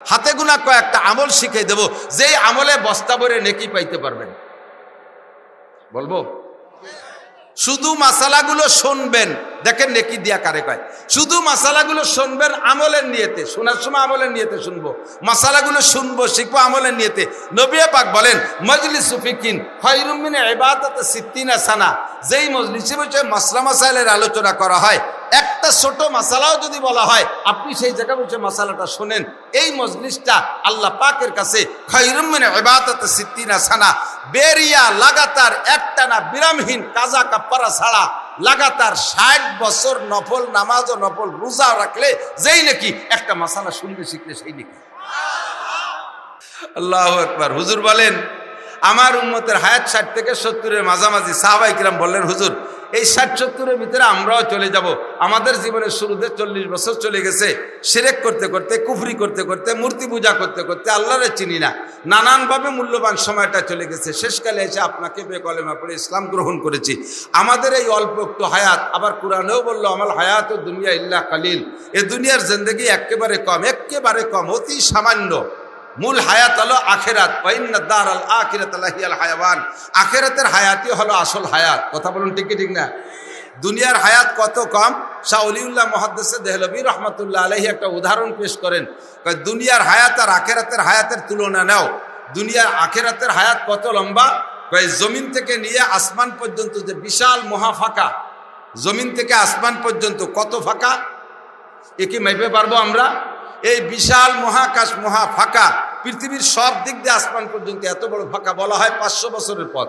হাতে গুনা কয়েকটা আমল শিখে দেব। যেই আমলে বস্তা ভরে নেকি পাইতে পারবেন। বলব? শুধু মাসালাগুলো শুনবেন। দেখেন নেকি দিয়া কারে কয়। শুধু মাসালাগুলো শুনবেন আমলের নিয়েতে, শোনার সময় আমলের নিয়েতে শুনব। মাসালাগুলো শুনব, শিখব আমলের নিয়েতে। নবিয়া পাক বলেন মজলি সুফিকিন খৈরুমিন সিদ্দিনা সানা। যেই মজলিসে বসে মাসলা মাসাইলের আলোচনা করা হয়, একটা ছোট মশালাও যদি বলা হয়, আপনি সেই জায়গায় বসে মশালাটা শোনেন। এই মজলিসটা আল্লাহ পাকের কাছে খৈরুমিন এবাদত সিদ্দিনা সানা, বেরিয়া, লাগাতার একটা না বিরামহীন কাজা কাপ্পারা ছাড়া লাগাতার ষাট বছর নফল নামাজ ও নফল রোজা রাখলে যেই নাকি একটা মাসালা শুনবে, শিখলে সেই নাকি। আল্লাহ একবার হুজুর বলেন, আমার উন্মতের হায়াত ষাট থেকে সত্তরের মাঝামাঝি সাহাবাই কিরাম বললেন, হুজুর এই ষাট সত্তরের ভিতরে আমরাও চলে যাব। আমাদের জীবনের শুরুতে চল্লিশ বছর চলে গেছে। সেরেক করতে করতে, কুফরি করতে করতে, মূর্তি পূজা করতে করতে আল্লাহরে চিনি না। নানানভাবে মূল্যবান সময়টা চলে গেছে। শেষকালে এসে আপনাকে বেকলেমা পড়ে ইসলাম গ্রহণ করেছি। আমাদের এই অল্প একটু হায়াত, আবার কোরআনেও বলল আমার হায়াত দুনিয়া ইল্লা কালিল। এ দুনিয়ার জিন্দগি একেবারে কম একেবারে কম, অতি সামান্য। মূল হায়াত হলো আখেরাত। দার আল আখিরাত আল হায়াবান আখেরাতের হায়াতই হলো আসল হায়াত। কথা বলুন ঠিক ঠিক না? দুনিয়ার হায়াত কত কম? শাহ অলিউল্লাহ মহাদ্দেসে দেহলবী রহমতুল্লাহ আলহি একটা উদাহরণ পেশ করেন। দুনিয়ার হায়াত আর আখেরাতের হায়াতের তুলনা নাও। দুনিয়ার আখেরাতের হায়াত কত লম্বা? জমিন থেকে নিয়ে আসমান পর্যন্ত যে বিশাল মহা ফাঁকা, জমিন থেকে আসমান পর্যন্ত কত ফাঁকা? এ কি পারব আমরা? এই বিশাল মহাকাশ মহা ফাঁকা, পৃথিবীর সব দিক দিয়ে আসমান পর্যন্ত এত বড় ফাঁকা বলা হয় পাঁচশো বছরের পথ।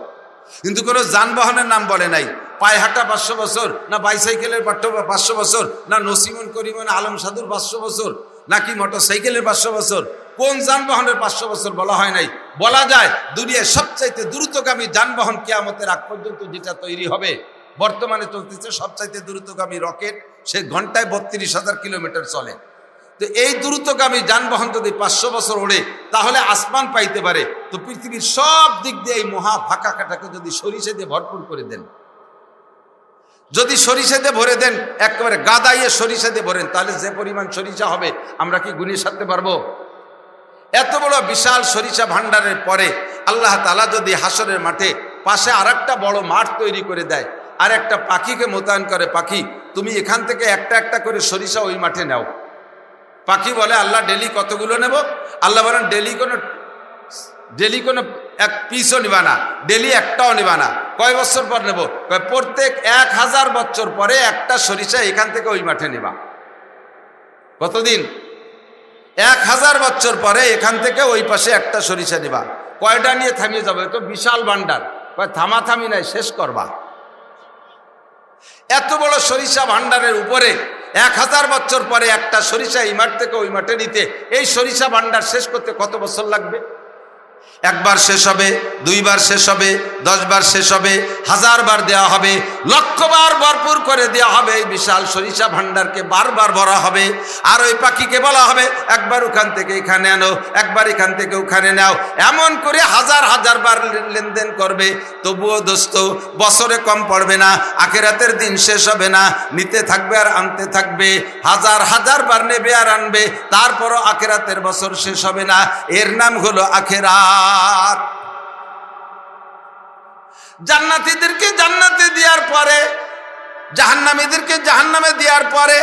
কিন্তু কোনো যানবাহনের নাম বলে নাই। পায়ে হাঁটা পাঁচশো বছর, না বাইসাইকেলের পাঠ্য পাঁচশো বছর, না নসিমন করিমন আলম সাধুর পাঁচশো বছর, নাকি মোটর সাইকেলের পাঁচশো বছর। কোন যানবাহনের পাঁচশো বছর বলা হয় নাই? বলা যায়, দুনিয়ার সবচাইতে দ্রুতগামী যানবাহন কেয়ামতের আগ পর্যন্ত যেটা তৈরি হবে। বর্তমানে চলতেছে সবচাইতে দ্রুতগামী রকেট, সে ঘন্টায় বত্রিশ হাজার কিলোমিটার চলে। তো এই দ্রুতগামী যানবাহন যদি পাঁচশো বছর ওড়ে, তাহলে আসমান পাইতে পারে। তো পৃথিবীর সব দিক দিয়ে এই মহা ফাঁকা কাটাকে যদি সরিষে দিয়ে ভরপুর করে দেন। যদি সরিষা দিয়ে ভরে দেন, একেবারে গাদাইয়ে সরিষা দিয়ে ভরেন, তাহলে যে পরিমাণ সরিষা হবে, আমরা কি গুনিয়ে সারতে পারব? এত বড় বিশাল সরিষা ভাণ্ডারের পরে আল্লাহ তালা যদি হাসরের মাঠে পাশে আর বড় মাঠ তৈরি করে দেয় আর একটা পাখিকে মোতায়েন করে, পাখি, তুমি এখান থেকে একটা একটা করে সরিষা ওই মাঠে নাও। পাখি বলে, আল্লাহ ডেলি কতগুলো নেব? আল্লাহ বলেন, ডেলি কোনো ডেলি কোনো এক পিসও নিবা না, ডেলি একটাও নিবা না। কয় বছর পর নেব? প্রত্যেক এক হাজার বছর পরে একটা সরিষা এখান থেকে ওই মাঠে নেবা। কতদিন? এক হাজার বছর পরে এখান থেকে ওই পাশে একটা সরিষা নিবা। কয়টা নিয়ে থামিয়ে যাবে? তো বিশাল ভান্ডার থামা থামি নাই, শেষ করবা। এত বড় সরিষা ভান্ডারের উপরে এক হাজার বছর পরে একটা সরিষা এই মাঠ থেকে ওই মাঠে নিতে। এই সরিষা ভান্ডার শেষ করতে কত বছর লাগবে? একবার শেষ হবে, দুইবার শেষ হবে, দশবার শেষ হবে হাজার বার দেওয়া হবে, লক্ষবার ভরপুর করে দেওয়া হবে, এই বিশাল সরিষা ভান্ডারকে বারবার ভরা হবে, আর ওই পাখিকে বলা হবে, একবার ওখান থেকে এখানে আনো, একবার এখান থেকে ওখানে নাও, এমন করে হাজার হাজার বার লেনদেন করবে, তবুও দোস্ত, বছরে কম পড়বে না, আখেরাতের দিন শেষ হবে না, নিতে থাকবে আর আনতে থাকবে, হাজার হাজার বার নেবে আর আনবে, তারপরও আখেরাতের বছর শেষ হবে না, এর নাম হলো আখেরা জান্নাত। জান্নাতীদেরকে জান্নাতে দেওয়ার পরে, জাহান্নামীদেরকে জাহান্নামে দেওয়ার পরে,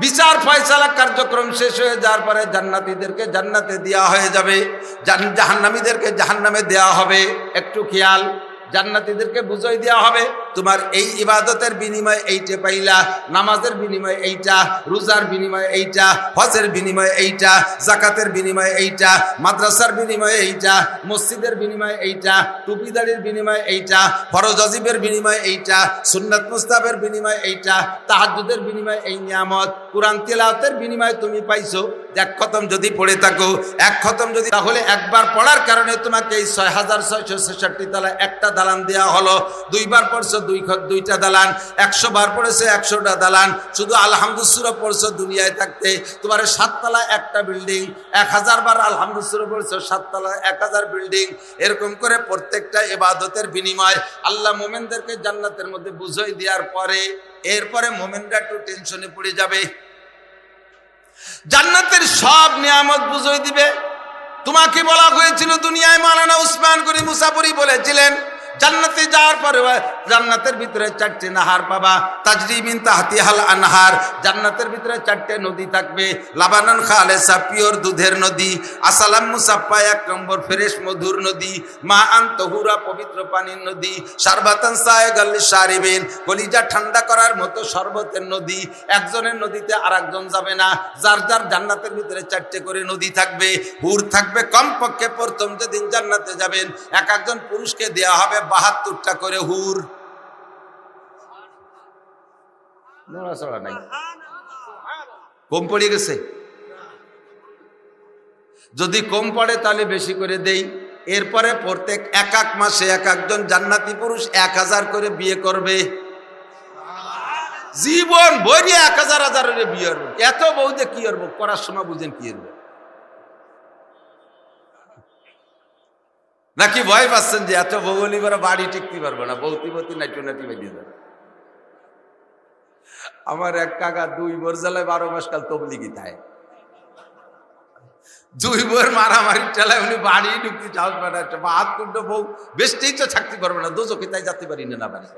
বিচার ফয়সালা কার্যক্রম শেষ হয়ে যাওয়ার পরে জান্নাতিদেরকে জান্নাতে দেওয়া হয়ে যাবে। জাহান্নামীদেরকে জাহান্নামে দেওয়া হবে। একটু খেয়াল। জান্নাতিদেরকে বুঝাই দেওয়া হবে, তোমার এই ইবাদতের বিনিময়ে এইটা পাইলা, নামাজের বিনিময়ে এইটা, রোজার বিনিময়ে এইটা, হজের বিনিময়ে এইটা জাকাতের বিনিময়ে এইটা, মাদ্রাসার বিনিময়ে এইটা, মসজিদের বিনিময়ে এইটা, টুপিদারির বিনিময়ে এইটা, ফরজ অজিবের বিনিময়ে এইটা, সুন্নাত মুস্তাবের বিনিময়ে এইটা তাহাজুদের বিনিময়ে এই নিয়ামত, কোরআন তেলাওতের বিনিময়ে তুমি পাইছো। এক খতম যদি পড়ে থাকো, এক খতম যদি, তাহলে একবার পড়ার কারণে তোমাকে এই ছয় হাজার ছয়শো ছেষট্টি তালা একটা দালান দেওয়া হলো। দুইবার পড়ছো দুই দুইটা দালান, একশো বার পড়েছে একশোটা দালান। শুধু আলহামদুসুরা পড়ছো দুনিয়ায় থাকতে। তোমার সাততলা একটা বিল্ডিং, এক হাজার বার আলহামদুসুরা পড়ছো সাততলা এক হাজার বিল্ডিং। এরকম করে প্রত্যেকটা এবাদতের বিনিময় আল্লাহ মোমেনদেরকে জান্নাতের মধ্যে বুঝাই দেওয়ার পরে, এরপরে মোমেনরা একটু টেনশনে পড়ে যাবে। জান্নাতের সব নিয়ামত বুঝই দিবে। তোমাকে বলা হয়েছিল দুনিয়ায় মালানা উসমান করি মুসাফরি বলেছিলেন জান্নাতে যাওয়ার পরে জান্নাতের ভিতরে চারটে নাহার পাবা। তাজরিমিন তাহাতি হাল আনহার। জান্নাতের ভিতরে চারটে নদী থাকবে। লাবানন খালেসা, পিওর দুধের নদী। আসালাম মুসাফা এক নম্বর ফ্রেশ মধুর নদী। মা আন তহুরা পবিত্র পানির নদী। সারবাতান সায়গাল্লি সারিবেন কলিজা ঠান্ডা করার মতো শরবতের নদী। একজনের নদীতে আর একজন যাবে না। যার যার জান্নাতের ভিতরে চারটে করে নদী থাকবে। হুর থাকবে কমপক্ষে প্রথম যেদিন জান্নাতে যাবেন। এক একজন পুরুষকে দেওয়া হবে বাহাত্তরটা করে হুর। নড়াচড়া নাই কম পড়ে গেছে? যদি কম পড়ে তাহলে বেশি করে দেই। এরপরে প্রত্যেক এক এক মাসে এক একজন জান্নাতি পুরুষ এক হাজার করে বিয়ে করবে। জীবন বইয়ে এক হাজার হাজার বিয়ে করব। এত বউতে কি করব? করার সময় বুঝেন কি করব? নাকি ভয় পাচ্ছেন যে এত বৌলি করে বাড়ি টিকতে পারব না? বৌতি বৌতি নাইটু নাটি বেরিয়ে যাবে আমার এক কাকা দুই বোর জেলায় বারো মাস কাল তবলিগি তাই দুই বোর মারামারি চালায় উনি বাড়ি ঢুকতে না। হাত বাহাত্তরটা বউ বেশতেই তো থাকতে পারবে না, দুজকে তাই যাতে পারি না বাড়ি।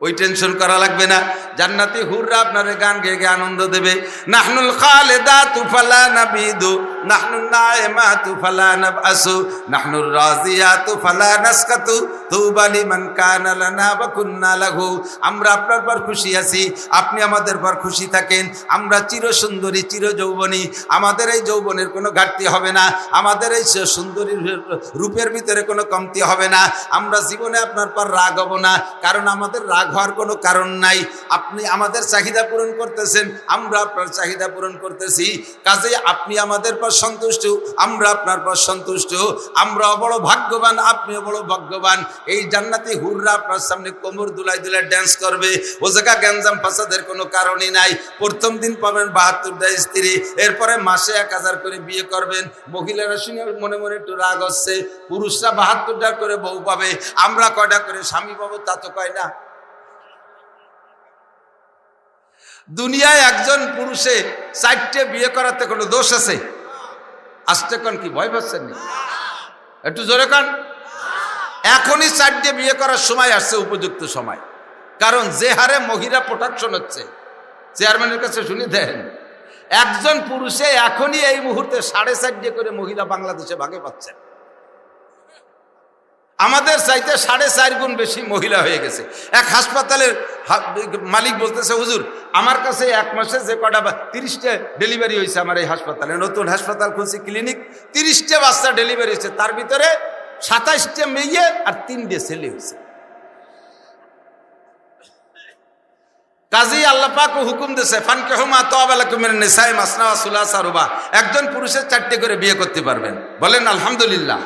ওই টেনশন করা লাগবে না। জান্নাতি হুররা আপনারে গান গেয়ে গিয়ে আনন্দ দেবে। নাহনুল খালেদা তুফালা নাবিদু, নাহনুল নায়েমা তুফালা নাবাসু নাহনুর রাজিয়া তুফালা নাসকাতু তুবালি মান কানা লানা ওয়া কুন্না লাহু। আমরা আপনার পর খুশি আছি, আপনি আমাদের পর খুশি থাকেন। আমরা চির সুন্দরী চির যৌবনী আমাদের এই যৌবনের কোনো ঘাটতি হবে না। আমাদের এই সুন্দরী রূপের ভিতরে কোনো কমতি হবে না। আমরা জীবনে আপনার পর রাগ হব না, কারণ আমাদের রাগ হওয়ার কোনো কারণ নাই। আপনি আমাদের চাহিদা পূরণ করতেছেন, আমরা আপনার চাহিদা পূরণ করতেছি। কাজে আপনি আমাদের পর সন্তুষ্ট, আমরা আপনার পর সন্তুষ্ট। আমরা বড় ভাগ্যবান, আপনিও বড় ভাগ্যবান। এই জান্নাতি হুররা আপনার সামনে কোমর দুলাই দুলাই ড্যান্স করবে। ও জায়গা গ্যাঞ্জাম ফাসাদের কোনো কারণই নাই। প্রথম দিন পাবেন বাহাত্তরটা স্ত্রী। এরপরে মাসে এক হাজার করে বিয়ে করবেন। মহিলারা শুনে মনে মনে একটু রাগ হচ্ছে। পুরুষরা বাহাত্তরটা করে বউ পাবে। আমরা কয়টা করে স্বামী পাবো তা তো কয় না। দুনিয়ায় একজন পুরুষে চারটে বিয়ে করাতে কোনো দোষ আছে? আসতে কন কি, ভয় পাচ্ছেন নি একটু জোরে কন। এখনই চারটে বিয়ে করার সময় আসছে, উপযুক্ত সময়। কারণ যে হারে মহিলা প্রোটাকশন হচ্ছে চেয়ারম্যানের কাছে শুনে দেন, একজন পুরুষে এখনই এই মুহূর্তে সাড়ে চারটে করে মহিলা বাংলাদেশে ভাগে পাচ্ছেন। আমাদের চাইতে সাড়ে চার গুণ বেশি মহিলা হয়ে গেছে। এক হাসপাতালের মালিক বলতেছে, হুজুর, আমার কাছে এক মাসে যে কটা তিরিশটা ডেলিভারি হয়েছে আমার এই হাসপাতালে। নতুন হাসপাতাল খুলছি, ক্লিনিক, তিরিশটা বাচ্চা ডেলিভারি হয়েছে। তার ভিতরে সাতাইশটা মেয়ে আর তিনটে ছেলে হয়েছে। কাজী আল্লাহ পাক হুকুম দিছে ফানকে হুমা তোয়াবালাকুমের নেশাই মাসনা সুলা সারুবা একজন পুরুষের চারটে করে বিয়ে করতে পারবেন। বলেন, আলহামদুলিল্লাহ।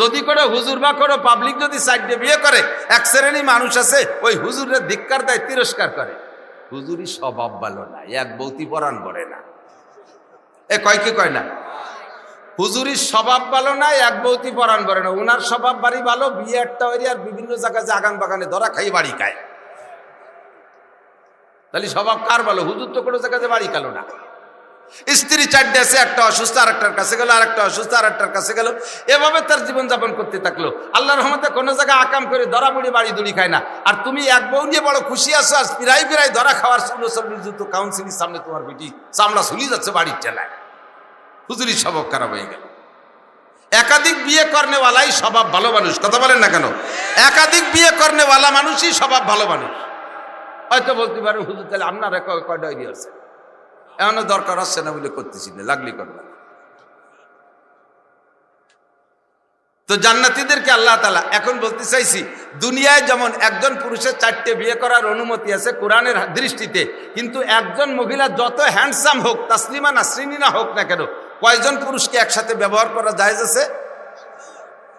যদি করে হুজুর বা করো পাবলিক যদি সাইডে বিয়ে করে, এক শ্রেণি মানুষ আছে, ওই হুজুরের ধিক্কার দেয়, তিরস্কার করে। হুজুরই স্বভাব ভালো না, এক বৌতি পরাণ করে না। এ কয় কি কয় না? হুজুরির স্বভাব ভালো না, এক বৌতি পরাণ করে না। উনার স্বভাব বাড়ি ভালো, বিয়ে একটা হয়ে আর বিভিন্ন জায়গায় যে আগান বাগানে ধরা খাই বাড়ি খায়। তাহলে স্বভাব কার ভালো? হুজুর তো কোনো জায়গাতে বাড়ি খালো না। স্ত্রী চারটে আছে একটা অসুস্থ আর একটার কাছে গেল আর একটা অসুস্থ আর একটার কাছে গেল। এভাবে তার জীবন যাপন করতে থাকল। আল্লাহ রহমতে কোনো জায়গায় আকাম করে ধরা মুড়ি বাড়ি দুড়ি খায় না। আর তুমি এক বউ নিয়ে বড় খুশি আছো, আর ফিরাই ফিরাই ধরা খাওয়ার ষোলো চল্লিশ যুক্ত কাউন্সিলির সামনে তোমার বেটি চামড়া শুলি যাচ্ছে বাড়ির টেলায় হুজুরির স্বভাব খারাপ হয়ে গেল। একাধিক বিয়ে কর্নেওয়ালাই স্বভাব ভালো মানুষ, কথা বলেন না কেন? একাধিক বিয়ে কর্নেওয়ালা মানুষই স্বভাব ভালো মানুষ। হয়তো বলতে পারে, হুজুর, তাহলে আপনারা কয়টা আছে? এমনও দরকার আসছে না বলে করতেছি না, লাগলি কর তো জান্নাতিদেরকে আল্লাহ তালা এখন বলতে চাইছি, দুনিয়ায় যেমন একজন পুরুষের চারটে বিয়ে করার অনুমতি আছে কোরআনের দৃষ্টিতে, কিন্তু একজন মহিলা যত হ্যান্ডসাম হোক, তাসলিমা নাসরিনী না হোক না কেন, কয়জন পুরুষকে একসাথে ব্যবহার করা যায় আছে?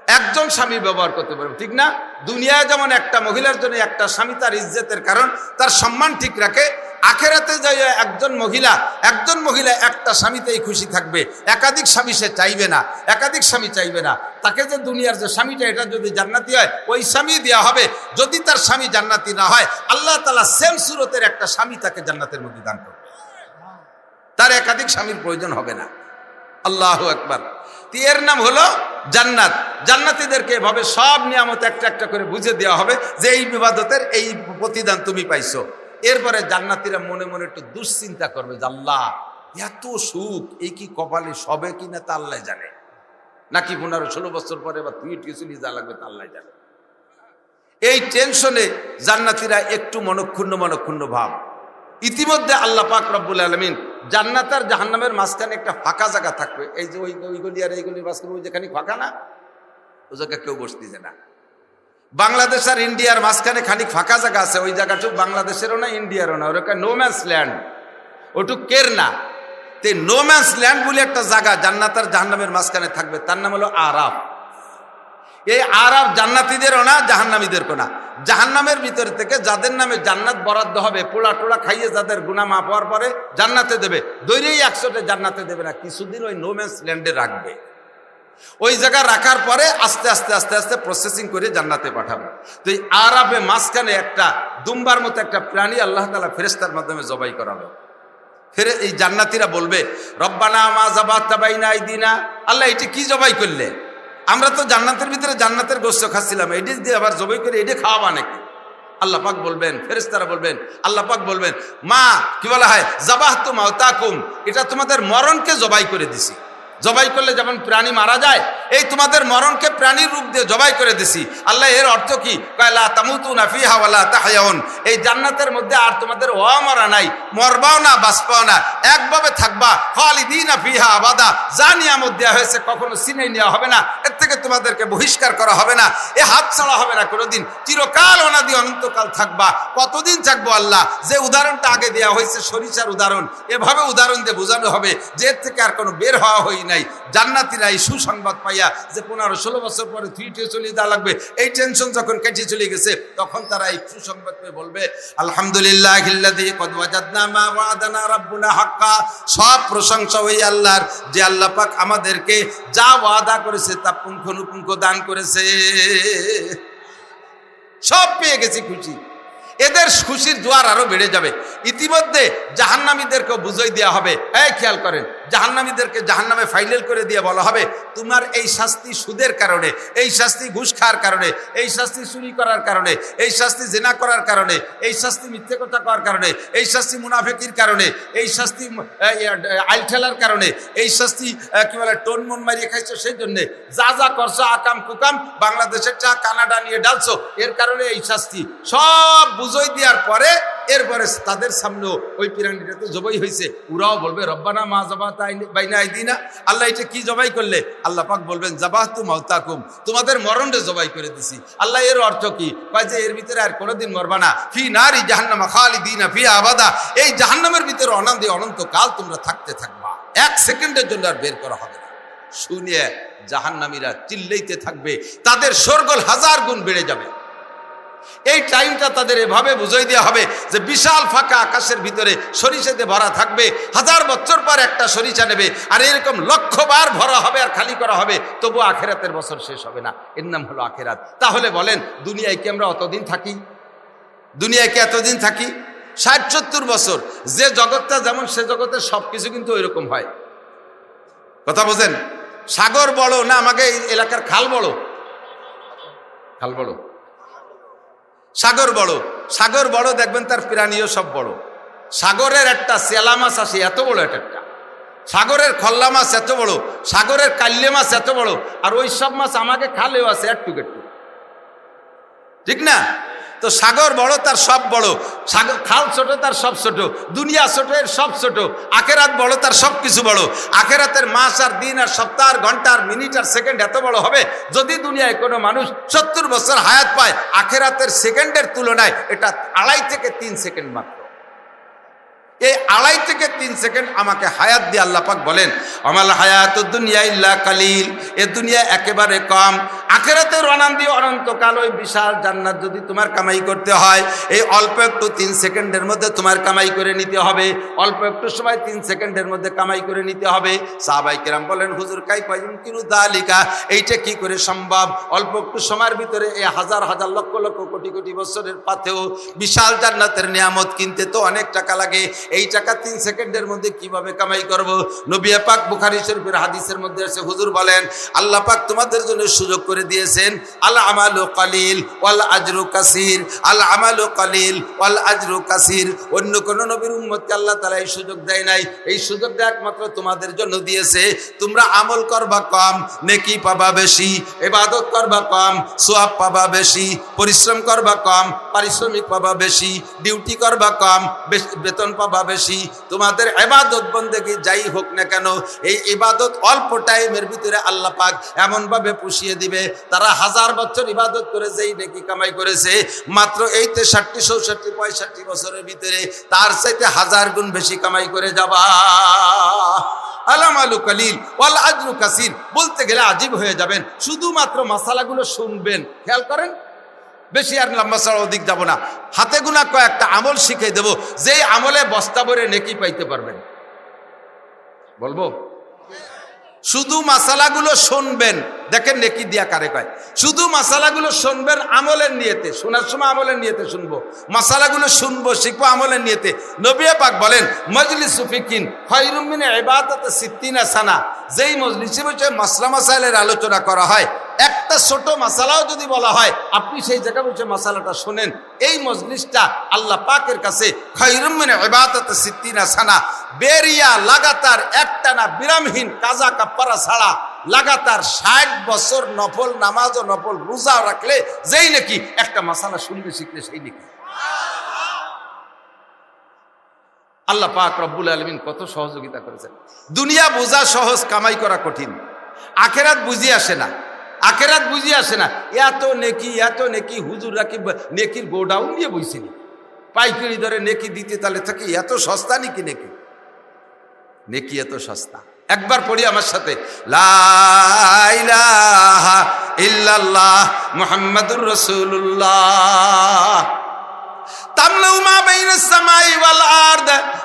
একজন স্বামী ব্যবহার করতে পারবে, ঠিক না? দুনিয়ায় যেমন একটা মহিলার জন্য একটা স্বামী তার ইজ্জতের কারণ, তার সম্মান ঠিক রাখে, আখেরাতে যাই একজন মহিলা একজন মহিলা একটা স্বামীতেই খুশি থাকবে, একাধিক স্বামী সে চাইবে না, একাধিক স্বামী চাইবে না। তাকে যে দুনিয়ার যে স্বামীটা, এটা যদি জান্নাতি হয়, ওই স্বামী দেওয়া হবে। যদি তার স্বামী জান্নাতি না হয়, আল্লাহ তালা সেম সুরতের একটা স্বামী তাকে জান্নাতের মধ্যে দান করবে। তার একাধিক স্বামীর প্রয়োজন হবে না। আল্লাহ একবার এর নাম হলো জান্নাত। জান্নাতীদেরকে এভাবে সব নিয়ামত একটা একটা করে বুঝে দেওয়া হবে যে এই বিবাদতের এই প্রতিদান তুমি পাইছো। এরপরে জান্নাতীরা মনে মনে একটু দুশ্চিন্তা করবে যে আল্লাহ, এত সুখ এই কি কপালে সবে কিনা তা আল্লাহ জানে। নাকি পনেরো ষোলো বছর পরে বা তুই টিউশনি যা লাগবে তা আল্লাহ জানে। এই টেনশনে জান্নাতীরা একটু মনক্ষুণ্ণ মনক্ষুণ্ণ ভাব। ইতিমধ্যে আল্লাহ পাক রব্বুল আলমিন জান্নাত আর জাহান্নামের মাঝখানে একটা ফাঁকা জায়গা থাকবে। এই যে ওই ওইগুলি আর এইগুলির মাঝখানে ওই যেখানে ফাঁকা না? ওই জায়গায় কেউ বসতে বসতেছে না। বাংলাদেশ আর ইন্ডিয়ার মাঝখানে খানিক ফাঁকা জায়গা আছে, ওই জায়গাটুক বাংলাদেশেরও না, ইন্ডিয়ারও না। ওরকম নোম্যান্স ল্যান্ড ওটুক কের না? তে নোম্যান্স ল্যান্ড বলে একটা জায়গা জান্নাত আর জাহান্নামের মাঝখানে থাকবে, তার নাম হলো আরাফ। এই আরব জান্নাতিদেরও না জাহান্নামীদেরও না। জাহান্নামের ভিতর থেকে যাদের নামে জান্নাত বরাদ্দ হবে, পোড়া টোড়া খাইয়ে যাদের গুনা মাপ হওয়ার পরে জান্নাতে দেবে। দৈরেই একশোটে জান্নাতে দেবে না, কিছুদিন ওই নোম্যান্স ল্যান্ডে রাখবে। ওই জায়গা রাখার পরে আস্তে আস্তে আস্তে আস্তে প্রসেসিং করে জান্নাতে পাঠাবে। তো এই আরবে মাঝখানে একটা, দুম্বার মতো একটা প্রাণী আল্লাহ তালা ফেরেস্তার মাধ্যমে জবাই করাবে ফেরে, এই জান্নাতিরা বলবে, রব্বানা মা জাবাত তাবাইনা আল্লাহ, এটি কি জবাই করলে? আমরা তো জান্নাতের ভিতরে জান্নাতের গোস্ত খাচ্ছিলাম, এটি দিয়ে আবার জবাই করে এটি খাওয়াবা অনেক আল্লাহ পাক বলবেন ফেরেস্তারা বলবেন, আল্লাহ পাক বলবেন, মা, কি বলা হয়? জাবাহ তো মাতাকুম এটা তোমাদের মরণকে জবাই করে দিছি। জবাই করলে যেমন প্রাণী মারা যায়, এই তোমাদের মরণকে প্রাণীর রূপ দিয়ে জবাই করে দিছি। আল্লাহ এর অর্থ কি? কয়লা তামুতু না ফিহা ওয়ালা তাহায়াউন এই জান্নাতের মধ্যে আর তোমাদের অমরা নাই, মরবাও না বাঁচপাও না। একভাবে থাকবা, খালিদিনা ফিহা আবাদা। যা নিয়ামত দেওয়া হয়েছে কখনো সিনে নেওয়া হবে না, এর থেকে তোমাদেরকে বহিষ্কার করা হবে না। এ হাত ছাড়া হবে না কোনোদিন। চিরকাল অনাদি অনন্তকাল থাকবা। কতদিন থাকব আল্লাহ? যে উদাহরণটা আগে দেওয়া হয়েছে সরিষার উদাহরণ, এভাবে উদাহরণ দিয়ে বোঝানো হবে যে থেকে আর কোনো বের হওয়া হয় নাই জান্নাতিরা এই সুসংবাদ পাইয়া যে পনেরো ষোলো বছর পরে থুইটে চলে দেওয়া লাগবে। এই টেনশন যখন কেটে চলে গেছে, তখন তারা এই সুসংবাদ পেয়ে বলবে, আলহামদুলিল্লাহ সব প্রশংসা ওই আল্লাহর, যে আল্লাহ পাক আমাদেরকে যা ওয়াদা করেছে তা পুঙ্খানুপুঙ্খ দান করেছে। সব পেয়ে গেছি খুশি। এদের খুশির জোয়ার আরও বেড়ে যাবে। ইতিমধ্যে জাহান্নামীদেরকেও বুঝাই দেওয়া হবে। এই খেয়াল করেন, জাহান্নামীদেরকে জাহান্নামে ফাইনাল করে দিয়ে বলা হবে, তোমার এই শাস্তি সুদের কারণে, এই শাস্তি ঘুষ খাওয়ার কারণে, এই শাস্তি চুরি করার কারণে, এই শাস্তি জেনা করার কারণে, এই শাস্তি মিথ্যে কথা করার কারণে, এই শাস্তি মুনাফেকির কারণে, এই শাস্তি আইল ঠেলার কারণে, এই শাস্তি কি বলে, টোন মন মারিয়ে খাইছো সেই জন্যে, যা যা করছ আকাম কুকাম, বাংলাদেশের চা কানাডা নিয়ে ডালছো, এর কারণে এই শাস্তি, সব বুঝই দেওয়ার পরে এরপরে তাদের সামনেও ওই পিরানিটা তো জবাই হয়েছে। ওরাও বলবে, রব্বানা মা জবা বাইনা দিনা আল্লাহ এটা কি জবাই করলে? আল্লাহ পাক বলবেন জাবাহ তু মাউতাকুম। তোমাদের মরণে জবাই করে দিছি। আল্লাহ এর অর্থ কি? যে, এর ভিতরে আর কোনোদিন মরবা না। ফি নারী জাহান্নামা খালি দিনা ফি আবাদা। এই জাহান্নামের ভিতরে অনন্দে অনন্ত কাল তোমরা থাকতে থাকবা। এক সেকেন্ডের জন্য আর বের করা হবে না। শুনিয়ে জাহান্নামীরা চিল্লাইতে থাকবে। তাদের সরগোল হাজার গুণ বেড়ে যাবে। এই টাইমটা তাদের এভাবে বুঝাই দেওয়া হবে যে বিশাল ফাঁকা আকাশের ভিতরে সরিষাতে ভরা থাকবে, হাজার বছর পর একটা সরিষা নেবে, আর এরকম লক্ষবার ভরা হবে আর খালি করা হবে, তবু আখেরাতের বছর শেষ হবে না। এর নাম হলো আখেরাত। তাহলে বলেন, দুনিয়ায় কি আমরা অতদিন থাকি? দুনিয়ায় কি এতদিন থাকি? ষাট সত্তর বছর। যে জগৎটা যেমন সে জগতের সব কিছু কিন্তু ওইরকম হয়। কথা বোঝেন? সাগর বড় না, আমাকে এই এলাকার খাল বড় খাল বড় সাগর বড়। সাগর বড় দেখবেন তার প্রাণীও সব বড়। সাগরের একটা চেলা মাছ আসে এত বড় একটা একটা। সাগরের খল্লা মাছ এত বড়, সাগরের কাল্লে মাছ এত বড়, আর ওই সব মাছ আমাকে খালেও আছে একটু একটু ঠিক না? তো সাগর বড়, তার সব বড়। সাগর, খাল ছোট, তার সব ছোট। দুনিয়া ছোট, এর সব ছোট। আখেরাত বড়, তার সব কিছু বড়। আখেরাতের মাস আর দিন আর সপ্তাহ আর ঘণ্টা আর মিনিট আর সেকেন্ড এত বড় হবে, যদি দুনিয়ায় কোনো মানুষ সত্তর বছর হায়াত পায়, আখেরাতের সেকেন্ডের তুলনায় এটা আড়াই থেকে তিন সেকেন্ড মাত্র। এই আড়াই থেকে তিন সেকেন্ড আমাকে হায়াত দিয়ে আল্লাহ পাক বলেন আমার হায়াত দুনিয়া ইল্লা কালিল। এ দুনিয়া একেবারে কম। আখেরাতের অনান্দি অনন্তকাল ওই বিশাল জান্নাত যদি তোমার কামাই করতে হয়, এই অল্প একটু তিন সেকেন্ডের মধ্যে তোমার কামাই করে নিতে হবে। অল্প একটু সময় তিন সেকেন্ডের মধ্যে কামাই করে নিতে হবে। সাহাবাই কেরাম বলেন, হুজুর কাই পাইম কিনু দালিকা? এইটা কি করে সম্ভব? অল্প একটু সময়ের ভিতরে এই হাজার হাজার লক্ষ লক্ষ, কোটি কোটি বছরের পাথেও বিশাল জান্নাতের নিয়ামত কিনতে তো অনেক টাকা লাগে। এই টাকা তিন সেকেন্ডের মধ্যে কীভাবে কামাই করব? নবিয়া পাক বুখারি শরীফের হাদিসের মধ্যে এসে হুজুর বলেন, আল্লাহ পাক তোমাদের জন্য সুযোগ করে দিয়েছেন, আল আমালু কালিল, ওয়াল আজরু কাসির, আল আমালু কালিল, ওয়াল আজরু কাসির। অন্য কোন নবীর উম্মতকে আল্লাহ তাআলা এই সুযোগ দেয় নাই। এই সুযোগটা একমাত্র তোমাদের জন্য দিয়েছে। তোমরা আমল করবা কম, নেকি পাবা বেশি, ইবাদত করবা কম সোয়াব পাবা বেশি, পরিশ্রম করবা কম, পারিশ্রমিক পাবা বেশি, ডিউটি করবা কম বেতন পাবা বেশি, তোমাদের এবাদত বন্দেগী যাই হোক না কেন, এই ইবাদত অল্প টাইমের ভিতরে আল্লাহ পাক এমনভাবে পুষিয়ে দিবে। তারা হাজার বছর ইবাদত করে যেই নেকি কামাই করেছে, মাত্র এই তেষট্টি, চৌষট্টি, পঁয়ষট্টি বছরের ভিতরে তার চাইতে হাজার গুণ বেশি কামাই করে যাবা। বলতে গেলে আজীব হয়ে যাবেন। শুধুমাত্র মশালাগুলো শুনবেন। খেয়াল করেন বেশি আর লম্বা ছাড়া অধিক যাব না। হাতে গুনা কয়েকটা আমল শিখে দেব, যেই আমলে বস্তা ভরে নেকি পাইতে পারবেন। বলব? শুধু মাসালাগুলো শুনবেন, দেখেন নেকি দিয়া কারে কয়। শুধু মাসালাগুলো শুনবেন আমলের নিয়েতে, শোনার সময় আমলের নিয়েতে শুনব। মাসালাগুলো শুনব, শিখব আমলের নিয়েতে। নবিয়া পাক বলেন, মজলিস সুফিকিন খৈরুমিনে এবাদত সিদ্দিনা সানা। যেই মজলিসে বসে মাসলা মাসাইলের আলোচনা করা হয় একটা ছোট মাসালাও যদি বলা হয়, আপনি সেই জায়গায় বসে মাসালাটা শোনেন। এই মজলিসটা আল্লাহ পাকের কাছে বেরিয়া লাগাতার বিরামহীন কাজা ছাড়া লাগাতার ষাট বছর নফল নামাজ ও নফল রোজা রাখলে যেই নাকি একটা মাসালা শুনবে শিখলে সেই নাকি। আল্লাহ পাক রব্বুল আলমিন কত সহযোগিতা করেছেন। দুনিয়া বোঝা সহজ, কামাই করা কঠিন। আখেরাত বুঝি আসে না। আখেরাত বুঝি আসে না। এত নেকি এত নেকি, হুজুর রাখি নেকির গোডাউন নিয়ে বইছিনি পাইকারি ধরে নেকি দিতে তাহলে থাকি এত সস্তা নাকি নেকি? নেকি এত সস্তা। একবার পড়ি আমার সাথে। লাইলাহা ইল্লাল্লাহ মুহাম্মাদুর রাসূলুল্লাহ।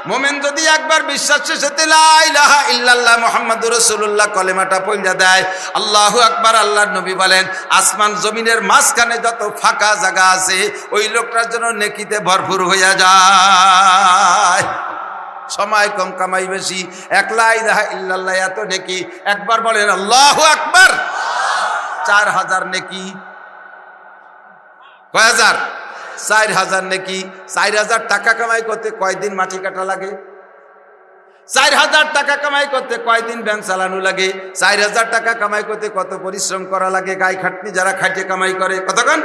মুমিন যদি একবার বিশ্বাসের সাথে লা ইল্লাল্লাহ মুহাম্মাদুর রাসূলুল্লাহ কলেমাটা পড়লা দেয়। আল্লাহু আকবার, আল্লাহর নবী বলেন, আসমান জমিনের মাঝখানে যত ফাঁকা জায়গা আছে, ওই লোকটার জন্য নেকিতে ভরপুর হইয়া যায়। সময় কম কামাই বেশি। একলা ইলাহা ইল্লাল্লাহ, এত নেকি। একবার বলেন, আল্লাহু আকবার। চার হাজার নেকি। কয় হাজার? চার হাজার নাকি? চার হাজার টাকা কামাই করতে কয়দিন মাটি কাটা লাগে? চার হাজার টাকা কামাই করতে কয়দিন ব্যাংক চালানো লাগে? চার হাজার টাকা কামাই করতে কত পরিশ্রম করা লাগে? গায়ে খাটনি যারা খাটে কামাই করে। কতক্ষণ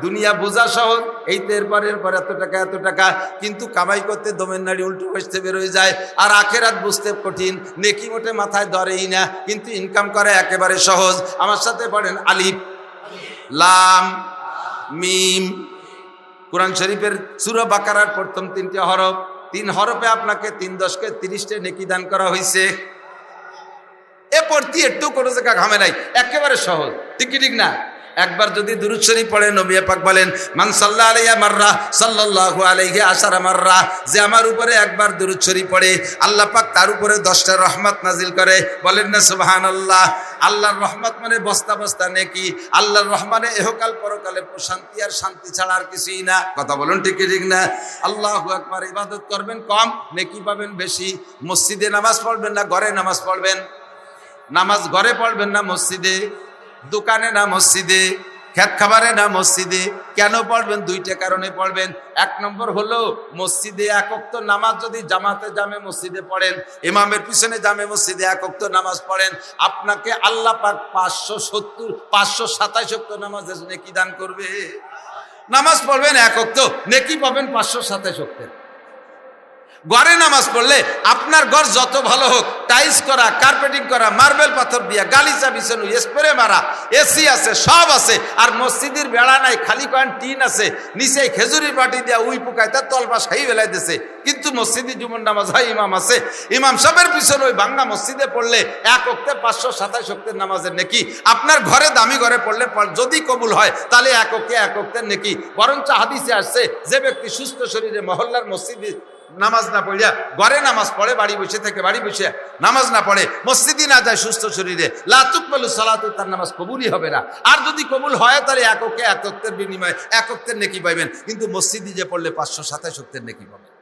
দুনিয়া বোঝা সহজ। এই তো এরপর এরপর এত টাকা এত টাকা। কিন্তু কামাই করতে দমের নাড়ি উল্টো বসতে বেরোয় যায়। আর আখের আখেরাত বুঝতে কঠিন। নেকি মোটে মাথায় ধরেই না। কিন্তু ইনকাম করা একেবারে সহজ। আমার সাথে পড়েন আলিফ। লাম, মিম। কোরআন শরীফের সুরা বাকারার প্রথম তিনটি হরফ, তিন হরফে আপনাকে তিন দশকে তিরিশটা নেকি দান করা হয়েছে এরপর দিয়ে একটু কোনো জায়গা ঘামে নাই, একেবারে সহজ। ঠিক ঠিক না? একবার যদি দুরুদ শরীফ পড়ে নবিয়া পাক বলেন, মান সাল্লাহ আলাইয়া মাররা, সাল্লাল্লাহু আলাইহি আশারা মাররা যে আমার উপরে একবার দুরুদ শরীফ পড়ে, আল্লাহ পাক তার উপরে দশটা রহমত নাজিল করে। বলেন না সুবাহান আল্লাহ আল্লাহর রহমত মানে বস্তা বস্তা নেকি, আল্লাহর রহমানে এহকাল পরকালে শান্তি আর শান্তি ছাড়া আর কিছুই না। কথা বলুন ঠিক ঠিক না? আল্লাহ আকবার, ইবাদত করবেন কম, নেকি পাবেন বেশি, মসজিদে নামাজ পড়বেন না, ঘরে নামাজ পড়বেন? নামাজ ঘরে পড়বেন না, মসজিদে? দোকানে না মসজিদে, খেত খাবারে না মসজিদে, কেন পড়বেন? দুইটা কারণে পড়বেন। এক নম্বর হলো, মসজিদে একক্ত নামাজ যদি জামাতে জামে মসজিদে পড়েন, ইমামের পিছনে জামে মসজিদে একক্ত নামাজ পড়েন, আপনাকে আল্লাহ পাক পাঁচশো সত্তর, পাঁচশো সাতাশ অক্ত নামাজের নেকি দান করবে? নামাজ পড়বেন একক্ত নেকি পাবেন পাঁচশো সাতাশ অক্তের ঘরে নামাজ পড়লে আপনার ঘর যত ভালো হোক, টাইলস করা, কার্পেটিং করা, মার্বেল পাথর দিয়া গালিচা বিছানো স্প্রে মারা, এসি আছে, সব আছে, আর মসজিদের বেড়া নাই, খালি কয়েন টিন আছে, নিচে খেজুরির পাটি দিয়া উই পুকায় তার তলপা সাই বেলাই দিছে। কিন্তু মসজিদে জুমন নামাজ হয় ইমাম আছে। ইমাম সবের পিছনে ওই বাংলা মসজিদে পড়লে এক অক্টে পাঁচশো সাতাশ অক্টের নামাজের নেকি। আপনার ঘরে দামি ঘরে পড়লে যদি কবুল হয়, তাহলে এক অক্টে এক অক্টের নেকি। বরঞ্চ হাদিসে আসছে, যে ব্যক্তি সুস্থ শরীরে মহল্লার মসজিদে নামাজ না পড়িয়া, ঘরে নামাজ পড়ে, বাড়ি বসে থেকে বাড়ি বসে নামাজ না পড়ে মসজিদে না যায় সুস্থ শরীরে লাতুক পেলু সালাতু, তার নামাজ কবুলই হবে না। আর যদি কবুল হয়, তাহলে এককে একত্রের বিনিময়ে একত্রের নেকি পাইবেন, কিন্তু মসজিদে যে পড়লে পাঁচশো সাতাশ অক্তের নেকি পাবেন।